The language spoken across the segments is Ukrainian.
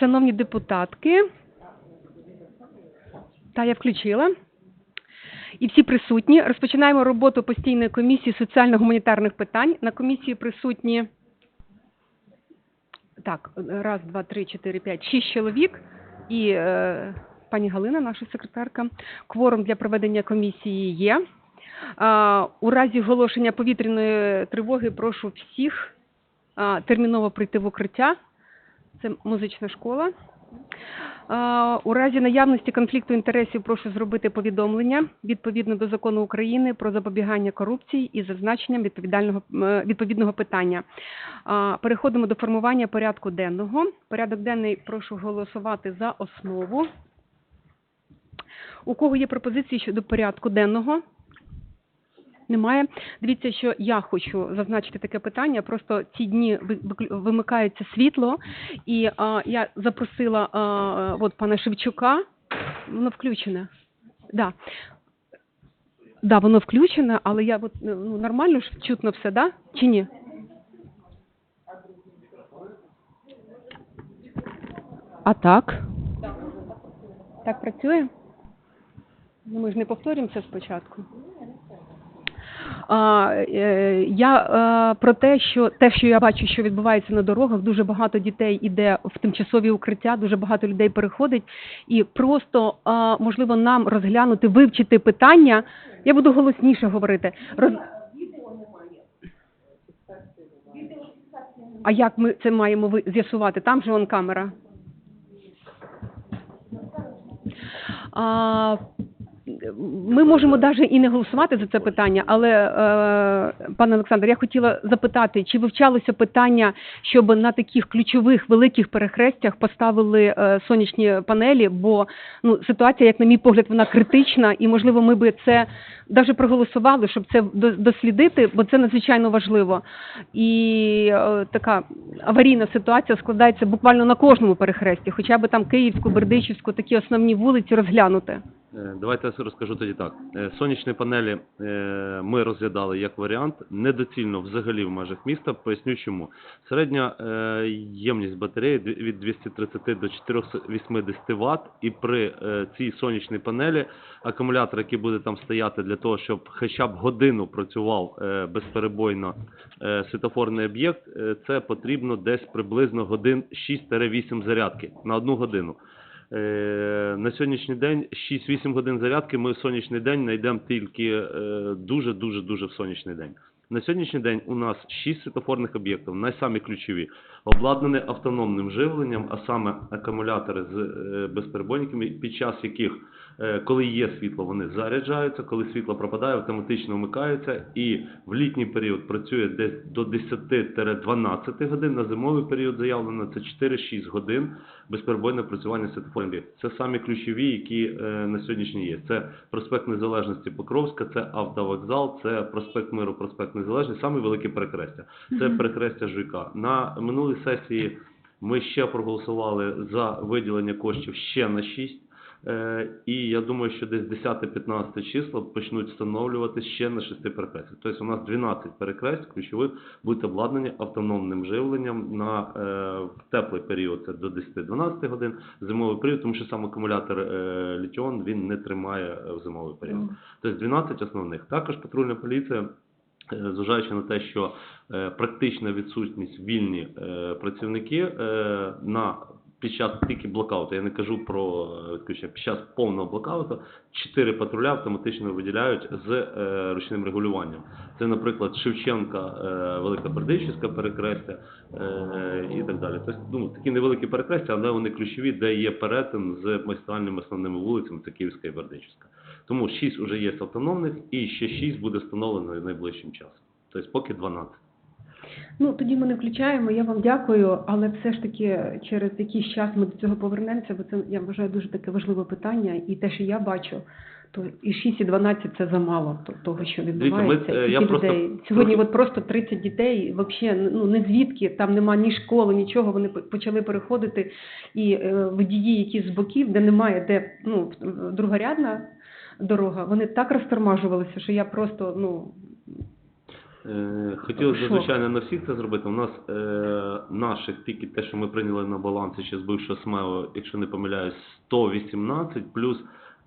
Шановні депутатки, та я включила. І всі присутні. Розпочинаємо роботу постійної комісії соціально-гуманітарних питань. На комісії присутні так, раз, два, три, чотири, п'ять, шість чоловік. І е, пані Галина, наша секретарка. Кворум для проведення комісії є. А, у разі оголошення повітряної тривоги прошу всіх терміново прийти в укриття. Це музична школа. У разі наявності конфлікту інтересів прошу зробити повідомлення відповідно до закону України про запобігання корупції із зазначенням відповідального відповідного питання. Переходимо до формування порядку денного. Порядок денний прошу голосувати за основу. У кого є пропозиції щодо порядку денного? Немає. Дивіться, що я хочу зазначити таке питання. Просто ці дні ви- вимикається світло, і а, я запросила а, от пана Шевчука. Воно включене. Да. Да, воно включене, але я от, ну, нормально ж чутно все, да? Чи ні? А так? Так працює? Ну, ми ж не повторюємо це спочатку. Е, я е, про те, що те, що я бачу, що відбувається на дорогах, дуже багато дітей іде в тимчасові укриття, дуже багато людей переходить, і просто можливо нам розглянути, вивчити питання. Я буду голосніше говорити. Роз... А як ми це маємо з'ясувати? Там же он камера. А, ми можемо навіть і не голосувати за це питання, але, е, пане Олександр, я хотіла запитати, чи вивчалося питання, щоб на таких ключових великих перехрестях поставили е, сонячні панелі, бо ну, ситуація, як на мій погляд, вона критична, і, можливо, ми би це навіть проголосували, щоб це до- дослідити, бо це надзвичайно важливо. І е, така аварійна ситуація складається буквально на кожному перехресті, хоча б там Київську, Бердичівську, такі основні вулиці розглянути. Е, Давайте я розкажу тоді так. Е, Сонячні панелі е, ми розглядали як варіант. Недоцільно взагалі в межах міста. Поясню чому. Середня ємність батареї від 230 до 480 Вт. І при цій сонячній панелі акумулятор, який буде там стояти для того, щоб хоча б годину працював безперебойно світофорний об'єкт, це потрібно десь приблизно годин 6-8 зарядки на одну годину. Е, На сьогоднішній день 6-8 годин зарядки ми в сонячний день знайдемо тільки дуже-дуже дуже в сонячний день. На сьогоднішній день у нас 6 світофорних об'єктів, найсамі ключові, обладнані автономним живленням, а саме акумулятори з е, безперебойниками, під час яких, коли є світло, вони заряджаються, коли світло пропадає, автоматично вмикаються і в літній період працює десь до 10-12 годин, на зимовий період заявлено це 4-6 годин безперебойне працювання світофорів. Це самі ключові, які е, на сьогоднішній є. Це проспект Незалежності Покровська, це автовокзал, це проспект Миру, проспект Незалежності, саме велике перехрестя. Це Мгм. перехрестя ЖК. На минулій сесії ми ще проголосували за виділення коштів ще на 6. Е, І я думаю, що десь 10-15 числа почнуть встановлювати ще на 6 перехрестях. Тобто у нас 12 перехрест ключових будуть обладнані автономним живленням на е, в теплий період це до 10-12 годин, зимовий період, тому що сам акумулятор е, літіон він не тримає в зимовий період. Тобто 12 основних. Також патрульна поліція, зважаючи на те, що практична відсутність вільні працівники на під час тільки блокауту, я не кажу про е, відключення, під час повного блокауту, чотири патруля автоматично виділяють з е, ручним регулюванням. Це, наприклад, Шевченка, е, Велика Бердичівська перекрестя е, і так далі. Тобто, ну, такі невеликі перекрестя, але вони ключові, де є перетин з магістральними основними вулицями, це Київська і Бердичівська. Тому 6 вже є автономних і ще 6 буде встановлено найближчим часом. Тобто поки 12. Ну тоді ми не включаємо. Я вам дякую, але все ж таки через якийсь час ми до цього повернемося, бо це я вважаю дуже таке важливе питання. І те, що я бачу, то і 6, і 12 це замало того, що відбувається. ми, е, я просто людей сьогодні, от просто 30 дітей, взагалі, ну не звідки, там нема ні школи, нічого. Вони почали переходити, і е, водії, які з боків, де немає, де ну другорядна дорога, вони так розтормажувалися, що я просто ну Хотілося, Що? звичайно, на всіх це зробити. У нас е, наших, тільки те, що ми прийняли на балансі ще з бившого СМЕО, якщо не помиляюсь, 118, плюс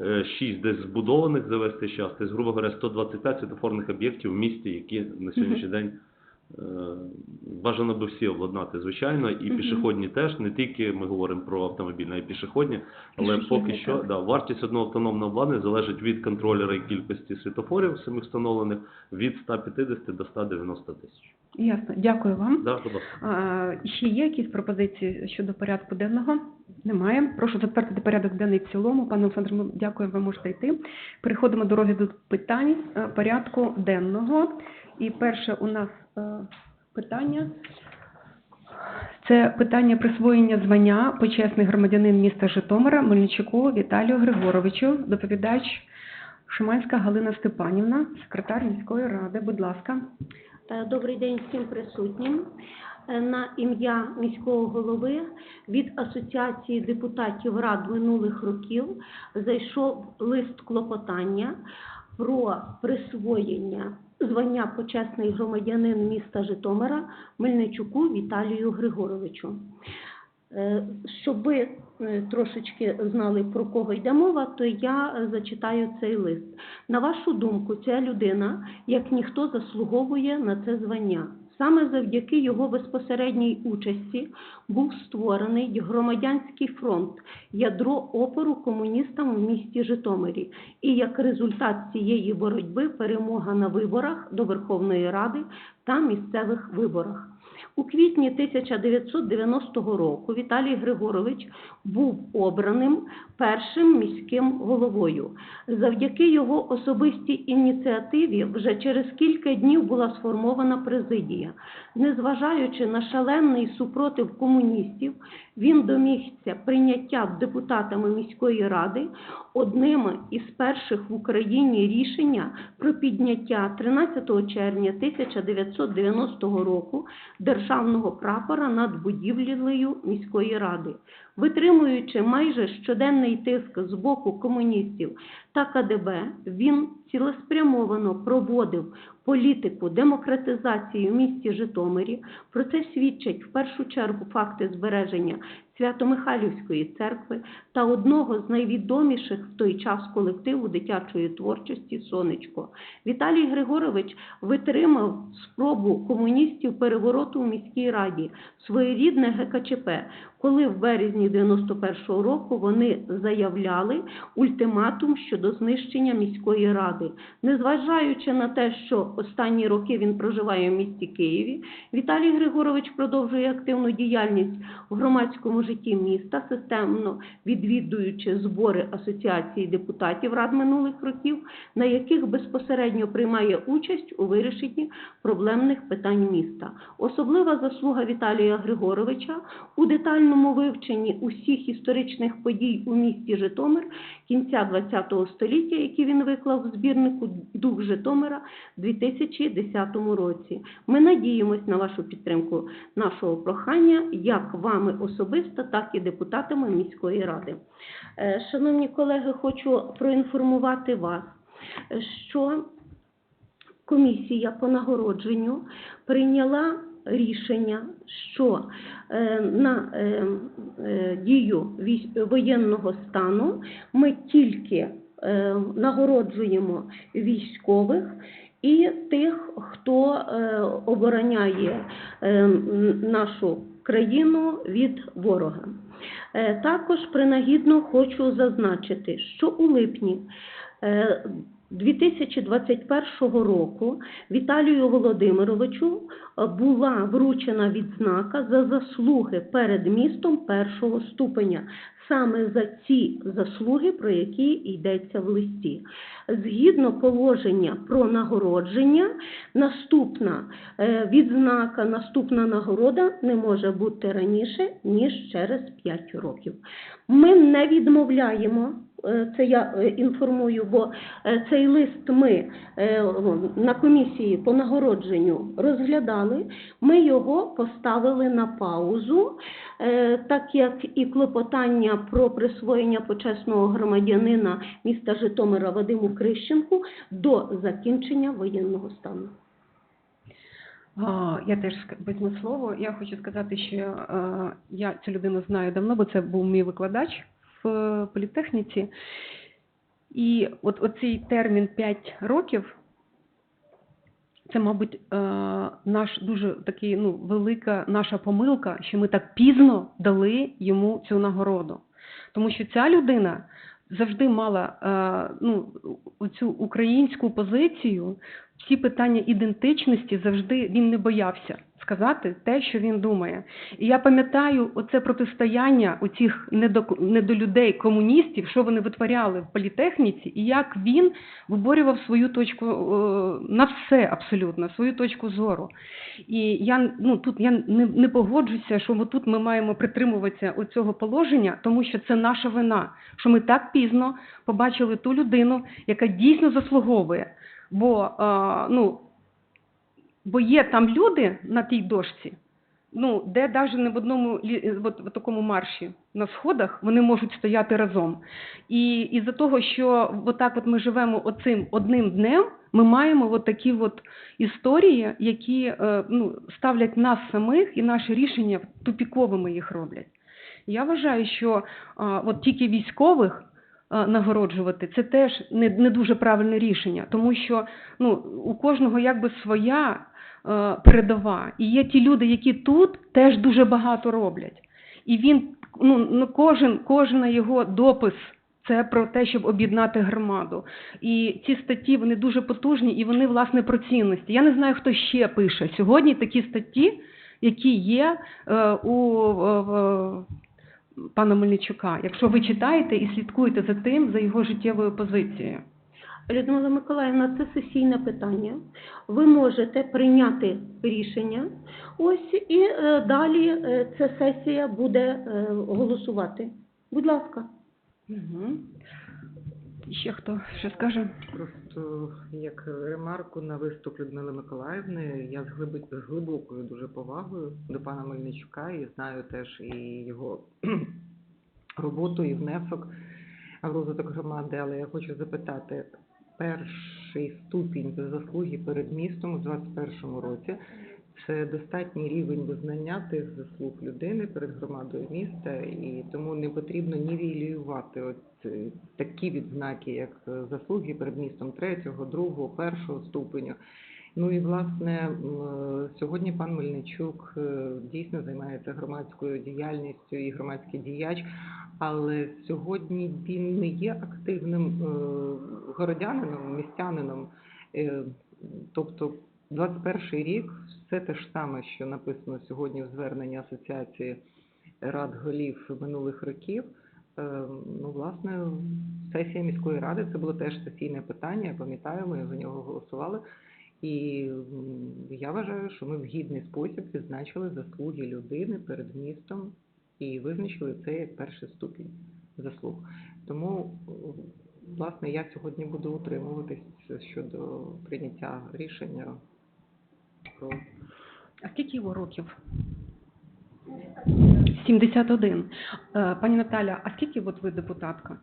е, 6 десь збудованих за весь цей час. Тобто, грубо говоря, 125 світофорних об'єктів в місті, які на сьогоднішній день е, бажано би всі обладнати, звичайно, і пішохідні теж, не тільки ми говоримо про автомобільні, а й пішохідні. Але поки що да, вартість одного автономного обладнання залежить від контролера і кількості світофорів самих встановлених від 150 до 190 тисяч. Ясно. Дякую вам. Да, будь ласка. А, ще є якісь пропозиції щодо порядку денного? Немає. Прошу затвердити порядок денний в цілому. Пане Олександр, дякую, ви можете йти. Переходимо до розгляду питань е, порядку денного. І перше у нас е, питання. Це питання присвоєння звання почесний громадянин міста Житомира Мельничуку Віталію Григоровичу. Доповідач Шиманська Галина Степанівна, секретар міської ради. Будь ласка. Е, Добрий день всім присутнім. Е, На ім'я міського голови від Асоціації депутатів рад минулих років зайшов лист клопотання про присвоєння звання почесний громадянин міста Житомира Мельничуку Віталію Григоровичу. Е, Щоб ви е, трошечки знали, про кого йде мова, то я зачитаю цей лист. На вашу думку, ця людина, як ніхто, заслуговує на це звання. Саме завдяки його безпосередній участі був створений громадянський фронт, ядро опору комуністам в місті Житомирі. І як результат цієї боротьби перемога на виборах до Верховної Ради та місцевих виборах. У квітні 1990 року Віталій Григорович був обраним першим міським головою. Завдяки його особистій ініціативі вже через кілька днів була сформована президія. Незважаючи на шалений супротив комуністів, він домігся прийняття депутатами міської ради одним із перших в Україні рішення про підняття 13 червня 1990 року державного прапора над будівлею міської ради. Витримуючи майже щоденний тиск з боку комуністів та КДБ, він цілеспрямовано проводив політику демократизації в місті Житомирі. Про це свідчать в першу чергу факти збереження Свято-Михайлівської церкви та одного з найвідоміших в той час колективу дитячої творчості Сонечко. Віталій Григорович витримав спробу комуністів перевороту в міській раді, своєрідне ГКЧП, коли в березні 91-го року вони заявляли ультиматум щодо знищення міської ради. Незважаючи на те, що останні роки він проживає в місті Києві, Віталій Григорович продовжує активну діяльність в громадському житті міста, системно відвідуючи збори асоціації депутатів рад минулих років, на яких безпосередньо приймає участь у вирішенні проблемних питань міста. Особлива заслуга Віталія Григоровича у детальному вивченні усіх історичних подій у місті Житомир кінця ХХ століття, які він виклав в збірнику Дух Житомира в 2010 році. Ми надіємось на вашу підтримку нашого прохання, як вами особисто, так і депутатами міської ради. Е, Шановні колеги, хочу проінформувати вас, що комісія по нагородженню прийняла рішення, що е, на е, дію воєнного стану ми тільки нагороджуємо військових і тих, хто е, обороняє е, нашу країну від ворога. Е, Також принагідно хочу зазначити, що у липні е, 2021 року Віталію Володимировичу е, була вручена відзнака за заслуги перед містом першого ступеня. Саме за ці заслуги, про які йдеться в листі. Згідно положення про нагородження, наступна е, відзнака, наступна нагорода не може бути раніше, ніж через 5 років. Ми не відмовляємо, це я е, інформую, бо е, цей лист ми е, на комісії по нагородженню розглядали, ми його поставили на паузу, е, так як і клопотання про присвоєння почесного громадянина міста Житомира Вадиму Крищенку до закінчення воєнного стану. Я теж візьму слово. Я хочу сказати, що е, я цю людину знаю давно, бо це був мій викладач в політехніці. І от оцей термін 5 років, це, мабуть, е, наш дуже такий, ну, велика наша помилка, що ми так пізно дали йому цю нагороду. Тому що ця людина завжди мала е, ну, цю українську позицію, всі питання ідентичності завжди він не боявся сказати те, що він думає. І я пам'ятаю оце протистояння у цих недолюдей комуністів, що вони витворяли в політехніці, і як він виборював свою точку е, на все абсолютно, свою точку зору. І я ну тут я не, не погоджуся, що ми тут ми маємо притримуватися оцього положення, тому що це наша вина, що ми так пізно побачили ту людину, яка дійсно заслуговує. Бо, е, ну, бо є там люди на тій дошці, ну, де навіть не в одному от, в такому марші на сходах вони можуть стояти разом. І із-за того, що отак от ми живемо оцим одним днем, ми маємо от такі от історії, які е, ну, ставлять нас самих і наші рішення тупіковими їх роблять. Я вважаю, що а, от тільки військових нагороджувати це теж не, не дуже правильне рішення, тому що ну, у кожного якби своя е, передова. І є ті люди, які тут теж дуже багато роблять. І він, ну, ну кожен, кожен його допис це про те, щоб об'єднати громаду. І ці статті вони дуже потужні і вони власне про цінності. Я не знаю, хто ще пише сьогодні такі статті, які є е, у е, пана Мельничука. Якщо ви читаєте і слідкуєте за тим, за його життєвою позицією. Людмила Миколаївна, це сесійне питання. Ви можете прийняти рішення. Ось і е, далі е, ця сесія буде е, голосувати. Будь ласка. Угу. Ще хто що скаже? Просто як ремарку на виступ Людмили Миколаївни, я з глиби- з глибокою дуже повагою до пана Мельничука і знаю теж і його роботу і внесок в розвиток громади. Але я хочу запитати, перший ступінь за заслуги перед містом у 2021 році це достатній рівень визнання тих заслуг людини перед громадою міста, і тому не потрібно нівелювати от е, такі відзнаки, як е, заслуги перед містом третього, другого, першого ступеню. Ну і власне е, сьогодні пан Мельничук дійсно займається громадською діяльністю і громадський діяч, але сьогодні він не є активним городянином, містянином. Тобто 21 рік все те ж саме, що написано сьогодні в зверненні Асоціації рад голів минулих років. Е, Ну, власне, сесія міської ради це було теж сесійне питання. Я пам'ятаю, ми за нього голосували. І я вважаю, що ми в гідний спосіб відзначили заслуги людини перед містом і визначили це як перший ступінь заслуг. Тому, власне, я сьогодні буду утримуватись щодо прийняття рішення про А скільки його років? 71. Е, Пані Наталя, а скільки от ви депутатка?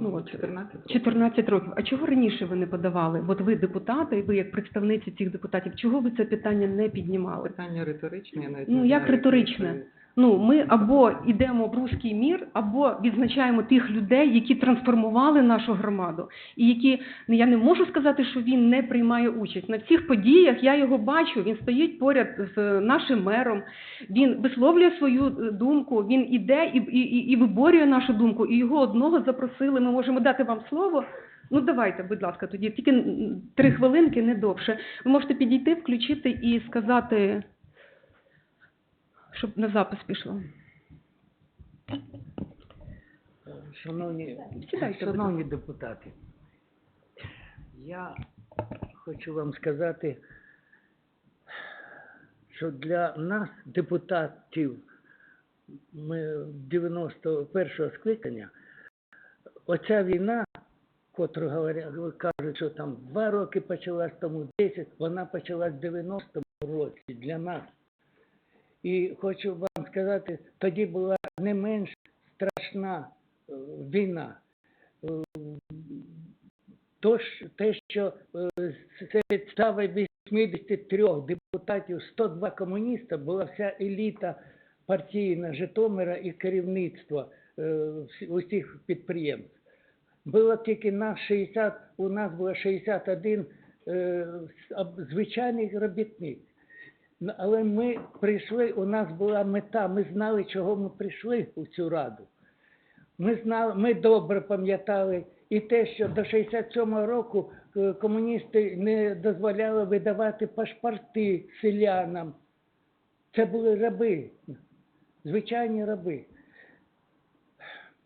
Ну, от, 14 років. 14 років. А чого раніше ви не подавали? От ви депутати, і ви як представниці цих депутатів, чого ви це питання не піднімали? Питання риторичне, я навіть Ну, не як знаю, риторичне? Ну, ми або йдемо в руський мір, або відзначаємо тих людей, які трансформували нашу громаду, і які ну, я не можу сказати, що він не приймає участь на всіх подіях. Я його бачу. Він стоїть поряд з нашим мером. Він висловлює свою е, думку. Він іде і, і- і виборює нашу думку. І його одного запросили. Ми можемо дати вам слово. Ну давайте, будь ласка, тоді тільки три хвилинки, не довше. Ви можете підійти, включити і сказати щоб на запис пішло. Шановні, Сідайте, шановні депутати, я хочу вам сказати, що для нас, депутатів, 91-го скликання, оця війна, котру кажуть, що там два роки почалась, тому 10, вона почалась в 90-му році для нас. І хочу вам сказати, тоді була не менш страшна е, війна. Е, то ж, те, що е, серед 183 депутатів 102 комуніста була вся еліта партійна Житомира і керівництво е, усіх підприємств. Було тільки нас 60, у нас було 61 е, с- звичайних робітник. Ну, Але ми прийшли, у нас була мета, ми знали, чого ми прийшли у цю раду. Ми знали, ми добре пам'ятали і те, що до 67-го року е, комуністи не дозволяли видавати пашпорти селянам. Це були раби, звичайні раби.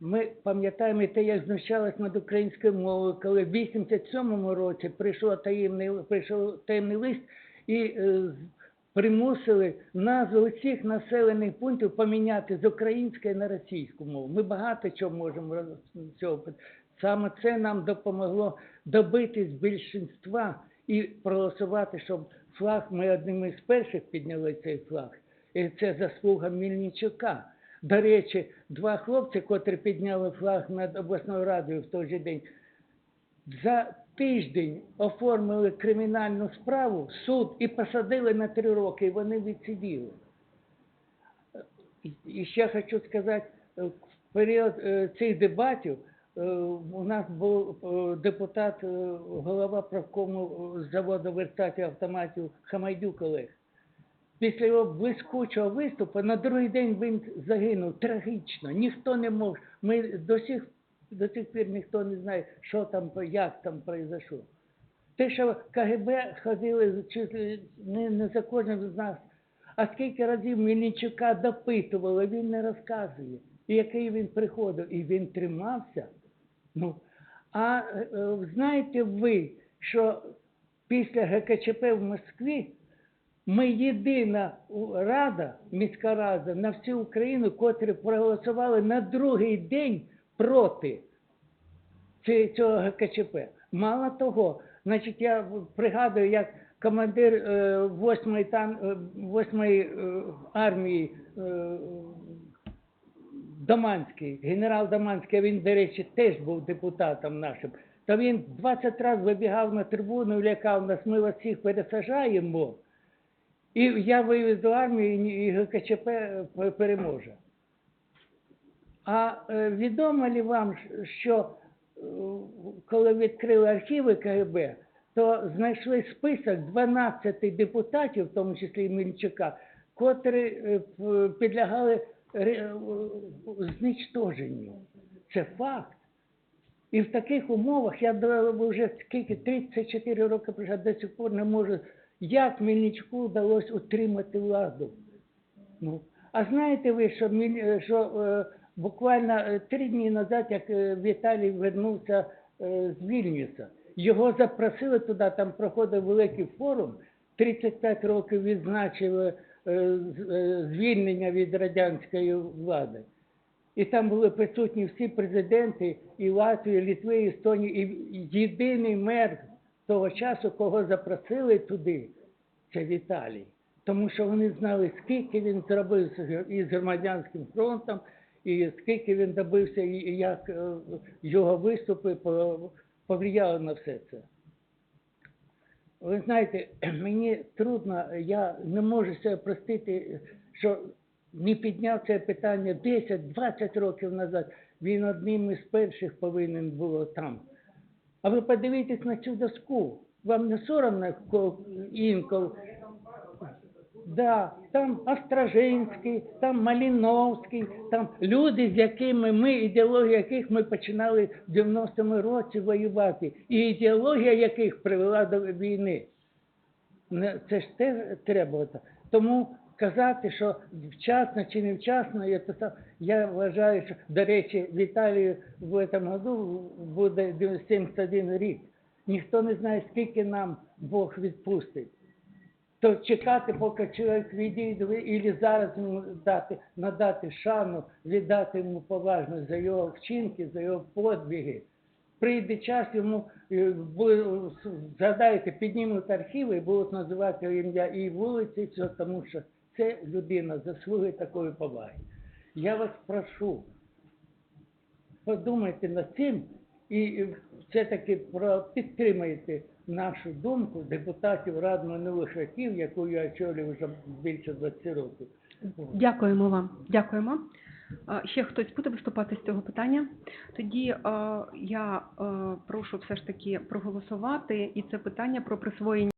Ми пам'ятаємо те, як знущалась над українською мовою, коли в 87-му році прийшов таємний, прийшов таємний лист і е, примусили назви усіх населених пунктів поміняти з української на російську мову. Ми багато чого можемо цього. Саме це нам допомогло добитись більшинства і проголосувати, щоб флаг, ми одним із перших підняли цей флаг. І це заслуга Мільничука. До речі, два хлопці, котрі підняли флаг над обласною радою в той же день, за тиждень оформили кримінальну справу суд і посадили на три роки, і вони відсиділи. І- ще хочу сказати, е, в період е, цих дебатів е, у нас був депутат, голова правкому заводу вертатів автоматів Хамайдюк Олег. Після його блискучого виступу на другий день він загинув трагічно. Ніхто не мог. Ми до сих, до сих пір ніхто не знає, що там, як там произошло. Те, що КГБ ходили не, не за кожним з нас. А скільки разів Мельничука допитували, він не розказує. І який він приходив, і він тримався. Ну, а е, знаєте ви, що після ГКЧП в Москві ми єдина рада, міська рада на всю Україну, котрі проголосували на другий день проти цього ГКЧП. Мало того, значить, я пригадую, як командир е, 8-ї, тан, е, 8-ї е, армії е, Доманський, генерал Доманський, він, до речі, теж був депутатом нашим. То він 20 разів вибігав на трибуну і лякав нас, ми вас всіх пересажаємо. І я виведу армію, і ГКЧП переможе. А е, відомо ли вам, що е, коли відкрили архіви КГБ, то знайшли список 12 депутатів, в тому числі і Мельничука, котрі е, підлягали знищенню. Це факт. І в таких умовах я вже скільки 34 роки прожив, до сих пор не можу, як Мельничуку вдалося утримати владу. Ну, а знаєте ви, що, що буквально е, три дні назад, як е, Віталій вернувся е, з Вільнюса, його запросили туди, там проходив великий форум, 35 років відзначили звільнення від радянської влади. І там були присутні всі президенти і Латвії, і Літви, і Естонії, і єдиний мер того часу, кого запросили туди, це Віталій. Тому що вони знали, скільки він зробив із громадянським фронтом, і скільки він добився, і як е, його виступи по- повлияли на все це. Ви знаєте, мені трудно, я не можу себе простити, що не підняв це питання 10-20 років назад. Він одним із перших повинен було там. А ви подивіться на цю доску. Вам не соромно інколи? Да, там Острожинський, там Маліновський, там люди, з якими ми, ідеологія яких ми починали в 90-му році воювати, і ідеологія яких привела до війни. Це ж теж треба. Тому казати, що вчасно чи не вчасно, я, писав, я вважаю, що, до речі, в Італії в цьому году буде 71 рік. Ніхто не знає, скільки нам Бог відпустить. То чекати, поки чоловік відійде, і зараз йому дати, надати шану, віддати йому поважно за його вчинки, за його подвиги. Прийде час йому, е, згадайте, піднімуть архіви і будуть називати ім'я і вулиці, і все, тому що це людина заслуги такої поваги. Я вас прошу, подумайте над цим І все-таки про підтримаєте нашу думку депутатів Рад минулих років, яку я очолюю вже більше 20 років. Дякуємо вам. Дякуємо. Ще хтось буде виступати з цього питання? Тоді я прошу все ж таки проголосувати, і це питання про присвоєння.